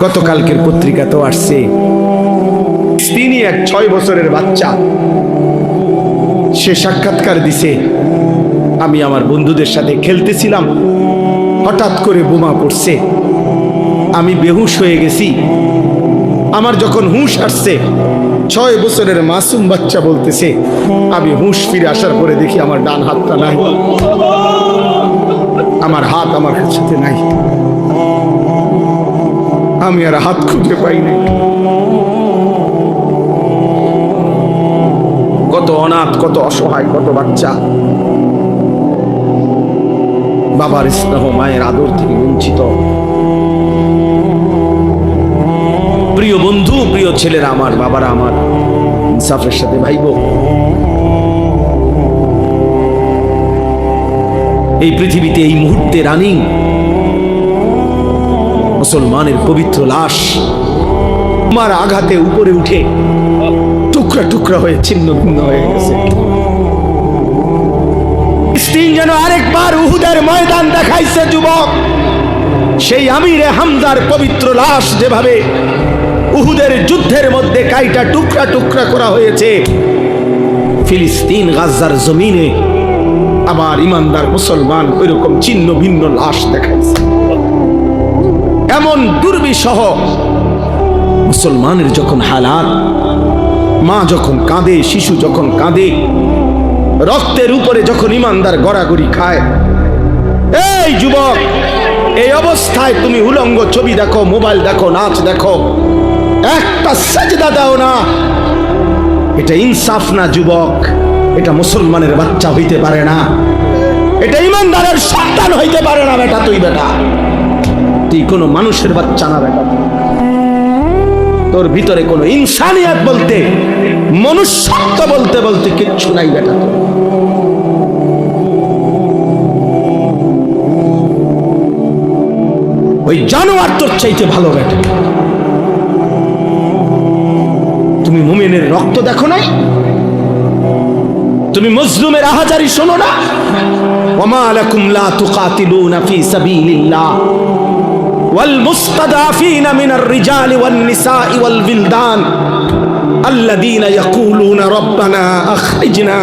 গতকালকের পত্রিকা তো আসছে। তিনি এক ছয় বছরের বাচ্চা। সে সাক্ষাৎকার দিছে, আমি আমার বন্ধুদের সাথে খেলতেছিলাম। হঠাৎ করে বোমা পড়ছে। আমি বেহুশ হয়ে গেছি। আমার যখন হুঁশ আসছে, ছয় বছরের মাসুম বাচ্চা বলতেছে, আমি হুঁশ ফিরে আসার পরে দেখি আমার ডান হাতটা নাই। আমার হাত আমার সাথে নাই। আমি আর হাত খুঁজে পাই নাই। কত অনাথ, কত অসহায়, কত বাচ্চা। বাবার স্নেহ মায়ের আদর থেকে বঞ্চিত। প্রিয় বন্ধু, প্রিয় ছেলেরা, আমার বাবারা, আমার ইনসাফের সাথে ভাইব। এই পৃথিবীতে এই মুহূর্তে রানিং। মুসলমানের পবিত্র লাশ মার আঘাতে উপরে উঠে টুকরা টুকরা হয়ে ছিন্ন ভিন্ন হয়ে গেছে। স্টিং যেন আরেকবার উহুদের ময়দান দেখাইছে, যুবক। সেই আমিরে হামজার পবিত্র লাশ যেভাবে উহুদের যুদ্ধের মধ্যে কাইটা টুকরা টুকরা করা হয়েছে, ফিলিস্তিন গাজার জমিনে আবার ইমানদার মুসলমান ওইরকম ছিন্ন ভিন্ন লাশ দেখাইছে। এমন দুর্বিষহ মুসলমানের যখন হালাত, মা যখন কাঁদে, শিশু যখন কাঁদে, রক্তের উপরে যখন ইমানদার গড়াগড়ি খায়, এই যুবক, এই অবস্থায় তুমি উলঙ্গ ছবি দেখো, মোবাইল দেখো, নাচ দেখো, একটা সাজদা দাও না। এটা ইনসাফ না যুবক, এটা মুসলমানের বাচ্চা হইতে পারে না, এটা ইমানদারের সন্তান হইতে পারে না, বেটা, তুই বেটা। তুই কোনো মানুষের বাচ্চা না বেটা তোর ভিতরে কোনো ইনসানিয়াত বলতে, মনুষ্যত্ব বলতে বলতে কিচ্ছু নাই বেটা ওই জানোয়ার তোর চাইতে ভালো বেটা। তুমি মুমিনের রক্ত দেখো নাই? তুমি মজলুমের আহাজারি শোনো না? ওমা লাকুম লা তুকাতিলুনা ফি সাবিলিল্লাহ। والمستضعفين من الرجال والنساء والولدان الذين يقولون ربنا أخرجنا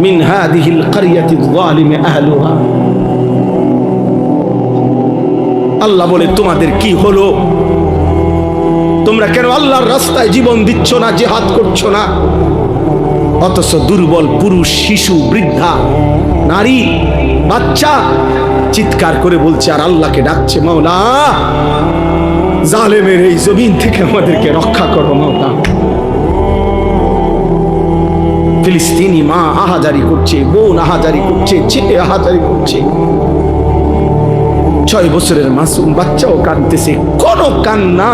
من هذه القرية الظالم أهلها আল্লাহ বলে তোমাদের কি হলো তোমরা কেন আল্লাহর রাস্তায় জীবন দিচ্ছ না জেহাদ করছো না অথচ দুর্বল পুরুষ শিশু বৃদ্ধা নারী বাচ্চা চিৎকার করে বলছে, আর আল্লাহকে ডাকছে মাওলা। জালেমের এই জমিন থেকে আমাদেরকে রক্ষা করো মাওলা। ফিলিস্তিনি মা আহাজারি করছে, বোন আহাজারি করছে, ছেলে আহাজারি করছে। ছয় বছরের মাসুম বাচ্চাও কাঁদতেছে। কোনো কান্না,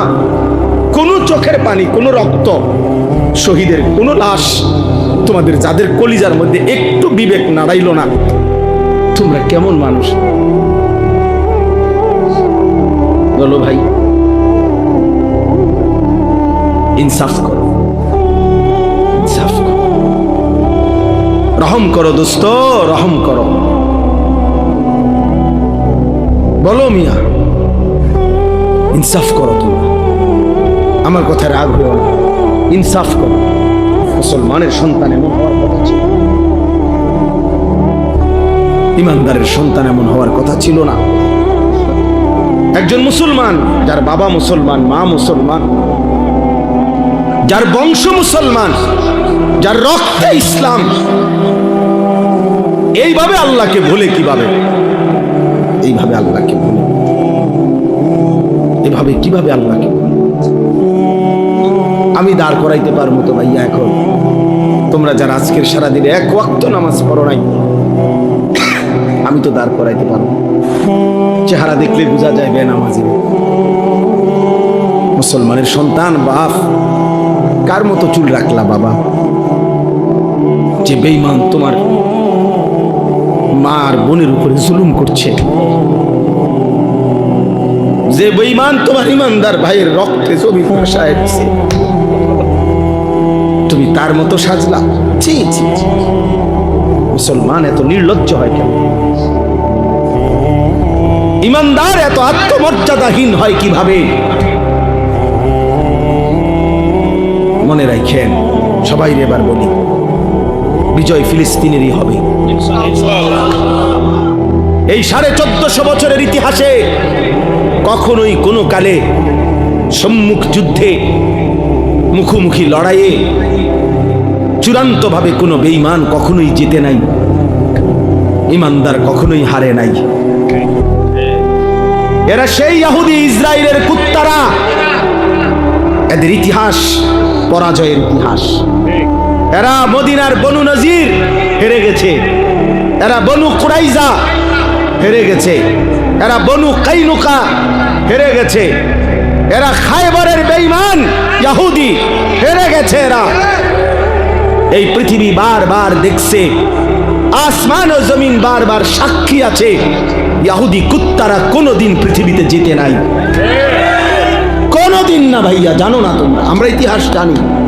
কোনো চোখের পানি, কোনো রক্ত, শহীদের কোনো লাশ তোমাদের যাদের কলিজার মধ্যে একটু বিবেক নাড়াইল না তোমরা কেমন মানুষ? বলো ভাই। ইনসাফ করো। ইনসাফ করো। রহম করো দোস্ত, রহম করো। বলো মিয়া, ইনসাফ করো তুমি আমার কথা রাগ না। ইনসাফ করো। মুসলমানের সন্তান এমন হওয়ার কথা ছিল। ইমানদারের সন্তান এমন হওয়ার কথা ছিল না। একজন মুসলমান, যার বাবা মুসলমান, মা মুসলমান, যার বংশ মুসলমান, যার রক্তে ইসলাম। এইভাবে আল্লাহকে ভুলে কীভাবে? এইভাবে আল্লাহকে ভুলে। এভাবে কীভাবে আল্লাহকে আমি দাঁড় করাইতে পারব তো ভাইয়া এখন। তোমরা যারা আজকের সারাদিনে এক ওয়াক্ত নামাজ পড়ো নাই আমি তো দাঁড় করাইতে পারব চেহারা দেখলে বোঝা যায় বে নামাজি মুসলমানের সন্তান, বাপ, কার মতো চুল রাখলা বাবা? যে বেইমান তোমার মা আর বোনের উপরে জুলুম করছে। যে বেইমান তোমার ইমানদার ভাইয়ের রক্তে ছবি ভাষায় তুমি তার মতো সাজলা। ছি ছি। মুসলমান এত নির্লজ্জ হয় কেন? ইমানদার, এত আত্মমর্যাদাহীন হয় কীভাবে? মনে রাখেন, সবাই এবার বলি, বিজয় ফিলিস্তিনেরই হবে। এই সাড়ে চোদ্দশো বছরের ইতিহাসে কখনোই কোনো কালে সম্মুখ যুদ্ধে মুখোমুখি লড়াইয়ে চূড়ান্তভাবে কোনো বেইমান কখনোই জিতে নাই, ইমানদার কখনোই হারে নাই। এরা সেই ইহুদি ইসরায়েলের কুত্তারা। এদের ইতিহাস পরাজয়ের ইতিহাস। এরা মদিনার বনু নজির হেরে গেছে। এরা বনু কুরাইজা হেরে গেছে। এরা বনু কাইনুকা হেরে গেছে। এরা খায়বরের বেঈমান ইহুদি হেরে গেছে এরা। এই পৃথিবী বারবার দেখছে। আসমান ও জমিন বারবার সাক্ষী আছে। ইয়াহুদি কুত্তারা কোনোদিন পৃথিবীতে জিতে নাই। কোনোদিন না ভাইয়া, জানো না তোমরা, আমরা ইতিহাস জানি।